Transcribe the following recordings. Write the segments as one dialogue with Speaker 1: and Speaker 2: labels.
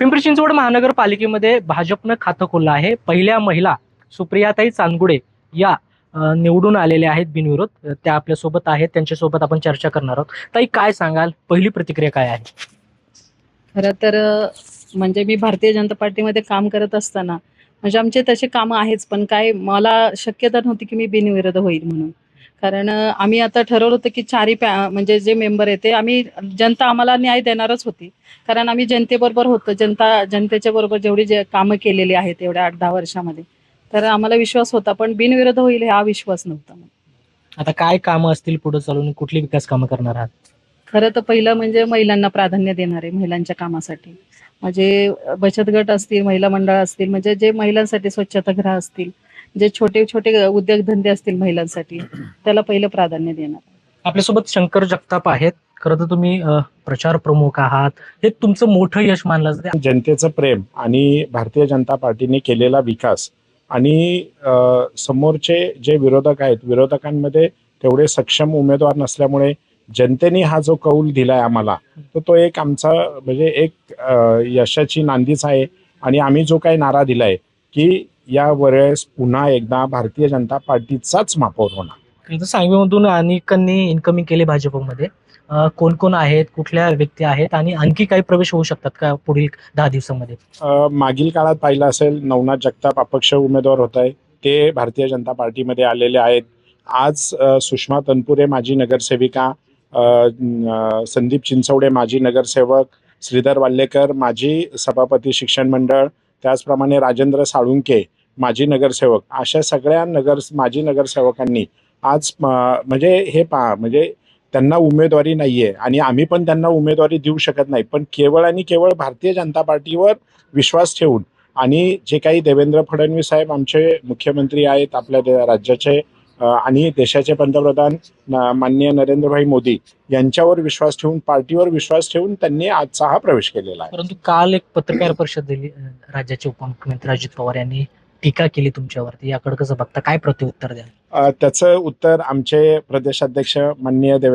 Speaker 1: पिंपरी चिंचवड महानगरपालिकेमध्ये भाजपनं खातं खोललं आहे. पहिल्या महिला सुप्रियाताई चांदगुडे या निवडून आलेल्या आहेत बिनविरोध. त्या त्या आपल्यासोबत आहेत. त्यांच्यासोबत आपण चर्चा करणार आहोत. ताई काय सांगाल? पहिली प्रतिक्रिया काय आहे?
Speaker 2: खरं तर म्हणजे मी भारतीय जनता पार्टीमध्ये काम करत असताना म्हणजे आमचे तसे कामं आहेच पण काय मला शक्यता नव्हती की मी बिनविरोध होईल म्हणून. कारण आम्ही आता ठरवलं होतं की चारही पॅ म्हणजे जे मेंबर आहे ते आम्ही जनता आम्हाला न्याय देणारच होती. कारण आम्ही जनतेबरोबर होतो जनता जनतेच्या बरोबर जेवढी जे कामं केलेली आहेत एवढ्या आठ दहा वर्षामध्ये तर आम्हाला विश्वास होता पण बिनविरोध होईल हा विश्वास नव्हता.
Speaker 1: आता काय कामं असतील पुढे चालून? कुठली विकास कामं करणार आहात?
Speaker 2: खरं तर पहिलं म्हणजे महिलांना प्राधान्य देणारे महिलांच्या कामासाठी. म्हणजे बचत गट असतील महिला मंडळ असतील म्हणजे जे महिलांसाठी स्वच्छतागृह असतील जे छोटे छोटे उद्योगधंदे असतील महिलांसाठी त्याला पहिलं प्राधान्य देणार.
Speaker 1: आपल्यासोबत शंकर जगताप आहेत. खरं तर तुम्ही प्रचार प्रमुख आहात. हे तुमचं मोठं यश मानलं जाते.
Speaker 3: जनतेचं प्रेम आणि भारतीय जनता पार्टीने केलेला विकास आणि समोरचे जे विरोधक आहेत विरोधकांमध्ये तेवढे सक्षम उमेदवार नसल्यामुळे जनतेने हा जो कौल दिलाय आम्हाला तर तो एक आमचा म्हणजे एक यशाची नांदीच आहे. आणि आम्ही जो काही नारा दिलाय की या वेळेस पुन्हा एकदा भारतीय जनता पार्टीचाच महापौर होणार.
Speaker 1: सांगवीमधून अनेकांनी इन्कमिंग केले भाजपमध्ये. कोण कोण आहेत कुठल्या व्यक्ती आहेत आणि आणखी काही प्रवेश होऊ शकतात का पुढील दहा दिवसामध्ये?
Speaker 3: मागील काळात पाहिलं असेल नवनाथ जगताप अपक्ष उमेदवार होत आहे. ते भारतीय जनता पार्टीमध्ये आलेले आहेत. आज सुषमा तनपुरे माजी नगरसेविका संदीप चिंचवडे माजी नगरसेवक श्रीधर वाल्लेकर माजी सभापती शिक्षण मंडळ त्याचप्रमाणे राजेंद्र साळुंके माजी नगरसेवक अशा सगळ्या नगर माजी नगरसेवकांनी आज म्हणजे हे पहा म्हणजे त्यांना उमेदवारी नाही आहे आणि आम्ही पण त्यांना उमेदवारी देऊ शकत नाही पण केवळ आणि केवळ भारतीय जनता पार्टीवर विश्वास ठेवून आणि जे काही देवेंद्र फडणवीस साहेब आमचे मुख्यमंत्री आहेत आपल्या राज्याचे आणि देशाचे पंतप्रधान माननीय नरेंद्रभाई मोदी यांच्यावर विश्वास ठेवून पार्टीवर विश्वास ठेवून त्यांनी आजचा हा प्रवेश केलेला आहे.
Speaker 1: परंतु काल एक पत्रकार परिषद दिली राज्याचे उपमुख्यमंत्री अजित पवार यांनी टीका केली तुमच्यावरती. याकडे कसं बघता? काय प्रत्युत्तर द्याल?
Speaker 3: अ, त्याचं उत्तर आमचे प्रदेशाध्यक्ष माननीय देव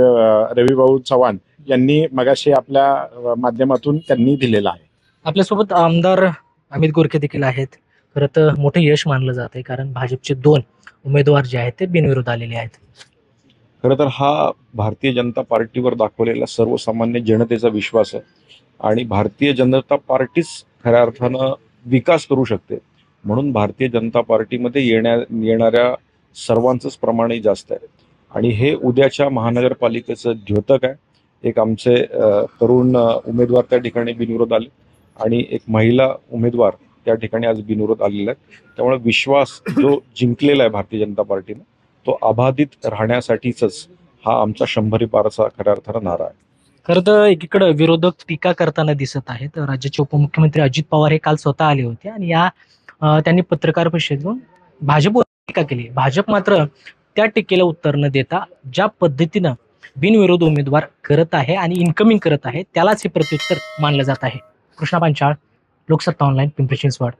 Speaker 3: रविभाऊ चव्हाण यांनी मगाशी आपल्या माध्यमातून त्यांनी दिलेला आहे.
Speaker 1: आपल्यासोबत आमदार अमित गोरखे देखील आहेत. खरं तर मोठं यश मानलं जात आहे कारण भाजपचे दोन उमेदवार जे आहेत ते बिनविरोध आलेले आहेत.
Speaker 4: खरं तर हा भारतीय जनता पार्टीवर दाखवलेला सर्वसामान्य जनतेचा विश्वास आहे आणि भारतीय जनता पार्टीच खऱ्या अर्थानं विकास करू शकते. म्हणून भारतीय जनता पार्टीमध्ये येण्या येणाऱ्या सर्वांचंच प्रमाणही जास्त आहे. आणि हे उद्याच्या महानगरपालिकेचं द्योतक आहे. एक आमचे तरुण उमेदवार त्या ठिकाणी बिनविरोध आले आणि एक महिला उमेदवार त्या ठिकाणी आज बिनविरोध आलेला आहे त्यामुळे विश्वास जो जिंकलेला आहे भारतीय जनता पार्टीनं तो अबाधित राहण्यासाठीच हा आमचा शंभरी पारचा खऱ्या अर्थानं नारा आहे.
Speaker 1: खरं तर एकीकडे विरोधक टीका करताना दिसत आहेत. राज्याचे उपमुख्यमंत्री अजित पवार हे काल स्वतः आले होते आणि या त्यांनी पत्रकार परिषदेतून भाजपवर टीका केली. भाजप मात्र त्या टीकेला उत्तर न देता ज्या पद्धतीनं बिनविरोध उमेदवार करत आहे आणि इन्कमिंग करत आहे त्यालाच हे प्रत्युत्तर मानलं जात आहे. कृष्णा पांचाळ लोकसत्ता ऑनलाईन पिंपरी चिंचवड